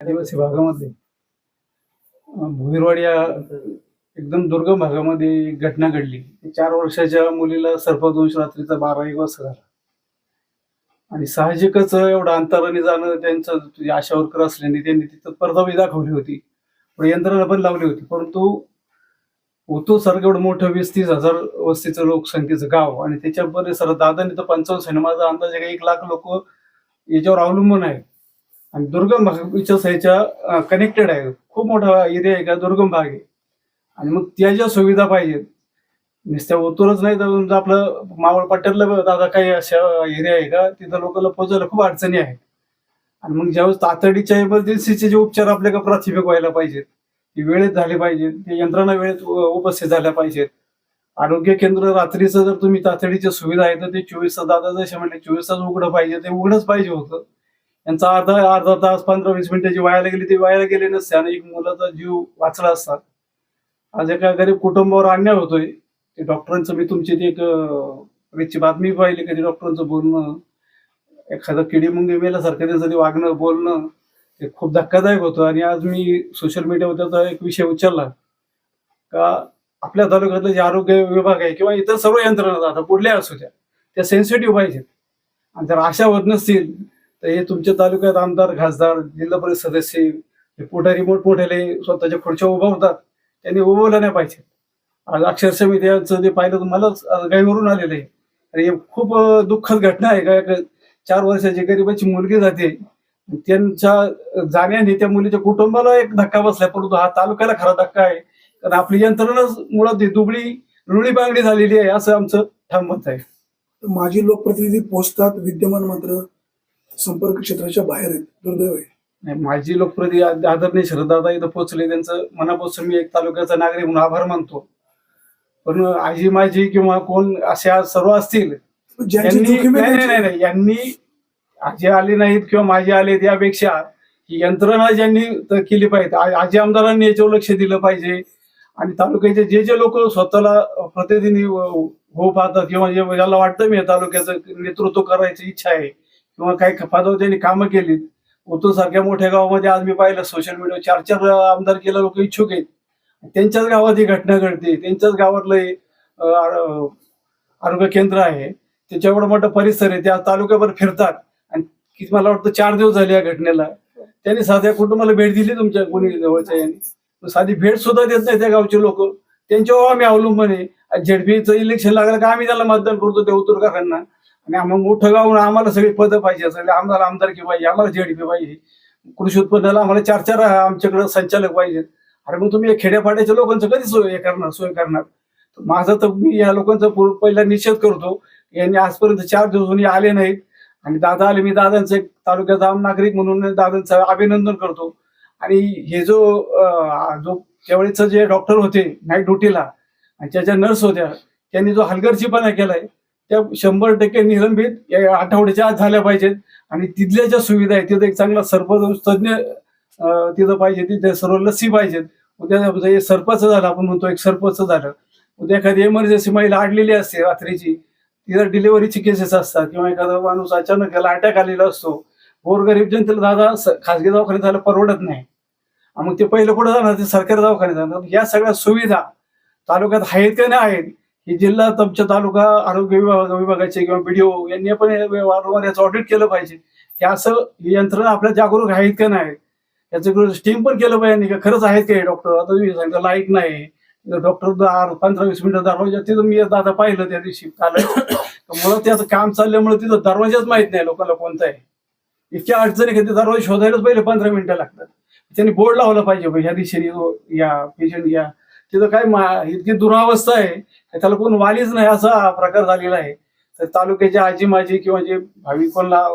आदिवासी भागामध्ये. भुईरवाड या एकदम दुर्गम भागामध्ये एक घटना घडली. चार वर्षाच्या मुलीला सर्पदोष रात्रीचा बारा एक वाजता झाला. आणि साहजिकच एवढं अंतराने जाणं त्यांचं आशा वर्कर असल्याने त्यांनी तिथं परदावी दाखवली होती. पण यंत्रणा पण लावली होती. परंतु ओतो सारखं एवढं मोठं वीस तीस हजार वस्तीचं लोकसंख्येचं गाव आणि त्याच्या परिसरात दादानी तर पंचावन्न माझा अंदाज का एक लाख लोक याच्यावर अवलंबून आहे आणि दुर्गम भाग ह्याच्या कनेक्टेड आहे. खूप मोठा एरिया आहे का? दुर्गम भाग आहे. आणि मग त्या ज्या सुविधा पाहिजेत नुसत्या ओतूरच नाही तर आपलं मावळ पट्ट्यातलं दादा काही अशा एरिया आहे का? तिथं लोकांना पोहोचायला खूप अडचणी आहेत. आणि मग ज्यावेळेस तातडीच्या इमर्जन्सीचे जे उपचार आपल्याला प्राथमिक व्हायला पाहिजेत? ते वेळेत झाले पाहिजेत. ते यंत्रणा वेळेत उपस्थित झाल्या पाहिजेत. आरोग्य केंद्र रात्रीचं जर तुम्ही तातडीच्या सुविधा आहे तर ते चोवीस तास दादा जसे म्हणले चोवीस तास उघडं पाहिजे ते उघडंच पाहिजे होतं. यांचा अर्धा अर्धा तास पंधरा वीस मिनिटं जी वायाला गेली ती वायाला गेले नसते आणि एक मुलाचा जीव वाचला असता. आज एका गरीब कुटुंबावर अन्याय होतोय. ते डॉक्टरांचं मी तुमची ती एक अं, बातमी पाहिली कधी डॉक्टरांचं बोलणं एखादं किडी मुंगी मेल्यासारखं त्यांचं ते वागणं बोलणं ते खूप धक्कादायक होतं. आणि आज मी सोशल मीडियावर त्याचा एक विषय उचलला. का आपल्या तालुक्यातलं जे आरोग्य विभाग आहे किंवा इतर सर्व यंत्रणा आता कुठल्या असू द्या त्या सेन्सिटिव्ह पाहिजेत आणि जर आशा होत नसतील तर हे तुमच्या तालुक्यात आमदार खासदार जिल्हा परिषद सदस्य हे पुढारी मोठमोठ्याले स्वतःच्या खुर्च्या होतात. त्यांनी उभवलं नाही पाहिजे. आज अक्षरशः मी त्यांचं ते पाहिलं तर मलाच गाईवरून आलेलं. आहे आणि हे खूप दुःखद घटना आहे. का चार वर्षाची गरीबाची मुलगी जाते. त्यांच्या जाण्याने त्या मुलीच्या कुटुंबाला एक धक्का बसलाय. परंतु हा तालुक्याला खरा धक्का आहे. कारण आपली यंत्रणाच मुळात दुबळी रुळी बांगडी झालेली आहे असं आमचं ठाम मत आहे. माजी लोकप्रतिनिधी पोहोचतात विद्यमान मात्र संपर्क क्षेत्राच्या बाहेर आहेत. दुर्दैव आहे. नाही, माजी लोकप्रति आदरणीय शरददादा इथं पोहोचले. त्यांचं मनापासून मी एक तालुक्याचा नागरिक म्हणून आभार मानतो. पण आजी माझी किंवा कोण अशा सर्व असतील ज्यांची यांनी जोखीम नाही आहे नाही नाही नाही. यांनी आजी आले नाहीत किंवा माझे आले यापेक्षा ही यंत्रणा ज्यांनी त- केली पाहिजे आ- आजी आमदारांनी याच्यावर लक्ष दिलं पाहिजे. आणि तालुक्याचे जे जे लोक स्वतःला प्रतिनिधी व- हो पाहतात किंवा जे ज्याला वाटतं मी या तालुक्याचं नेतृत्व करायची इच्छा आहे किंवा काही पदावर त्यांनी कामं केलीत. ओतूर सारख्या मोठ्या गावामध्ये आज मी पाहिलं सोशल मीडिया चार चार आमदार केला लोक इच्छुक आहेत. त्यांच्याच गावात ही घटना घडते. त्यांच्याच गावातलं आरोग्य केंद्र आहे. त्याच्या एवढा परिसर आहे. त्या तालुक्यावर फिरतात. आणि मला वाटतं चार दिवस झाले या घटनेला. त्यांनी साध्या कुटुंबाला भेट दिली तुमच्या कोणी जवळच्या यांनी. साधी भेट सुद्धा देत नाही त्या गावचे लोक. त्यांच्यावर आम्ही अवलंबून आहे. झेडपीचं इलेक्शन लागलं का आम्ही त्याला मतदान करतो त्या उतुरकरांना आणि आम्हाला मोठं गाव आम्हाला सगळी पदं पाहिजे. सगळे म्हणजे आम्हाला आमदारकी पाहिजे आम्हाला झेडपी पाहिजे. कृषी उत्पन्नाला आम्हाला चार चार आमच्याकडे संचालक पाहिजेत. अरे मग तुम्ही खेड्यापाड्याच्या लोकांचं कधी सोय हे करणार सोय करणार? माझं माझा तर मी या लोकांचा पहिला निषेध करतो यांनी आजपर्यंत चार दिवसांनी आले नाहीत. आणि दादा आले मी दादांचं एक तालुक्याचा आम नागरिक म्हणून दादांचं अभिनंदन करतो. आणि हे जो जो त्यावेळेचं जे डॉक्टर होते नाईट ड्युटीला आणि त्याच्या नर्स होत्या त्यांनी जो हलगर्जीपणा केलाय त्या शंभर टक्के निलंबित या आठवड्याच्या आत झाल्या पाहिजेत. आणि तिथल्या ज्या सुविधा आहेत तिथं एक चांगला सर्पदोष तज्ज्ञ तिथं पाहिजे तिथे सर्व लसी पाहिजेत. उद्या म्हणजे सर्पच झालं आपण म्हणतो एक सर्पच झालं. उद्या एखादी इमर्जन्सी महिला अडलेली असते रात्रीची तिथं डिलिव्हरीची केसेस असतात किंवा एखादा माणूस अचानक त्याला अटॅक आलेला असतो. गोरगरीब जनतेला दादा खासगी दवाखान्यात झालं परवडत नाही. मग ते पहिलं कुठं जाणार? ते सरकारी दवाखान्यात जाणार. या सगळ्या सुविधा तालुक्यात आहेत का नाही आहेत हे जिल्हा तुमच्या तालुका आरोग्य विभाग विभागाचे किंवा बीडीओ यांनी पण वारंवार याचं ऑडिट केलं पाहिजे. की असं ही यंत्रणा आपल्या जागरूक आहेत का नाही? याचं स्टीम पण केलं पाहिजे का? खरंच आहेत का डॉक्टर आता तुम्ही सांगितलं लाइट नाही. डॉक्टर पंधरा वीस मिनिटं दरवाजा तिथं मी दादा पाहिलं त्या दिवशी काल मुळात त्याचं काम चालल्यामुळे तिथं दरवाजाच माहीत नाही लोकांना कोणता आहे. इतक्या अडचणी का ते दरवाजे शोधायलाच पहिले पंधरा मिनिटं लागतात. त्यांनी बोर्ड लावला पाहिजे या ह्या दिशेने या पेशंट या तिथं काय मा- इतकी दुरावस्था आहे की त्याला कोण वालीच नाही असा हा प्रकार झालेला आहे. तर तालुक्याचे आजी माजी किंवा जे भाविक कोणला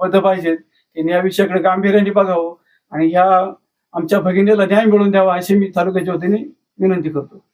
पद पाहिजेत त्यांनी या विषयाकडे गांभीर्याने बघावं आणि ह्या आमच्या भगिनीला न्याय मिळवून द्यावा अशी मी तालुक्याच्या वतीने विनंती करतो.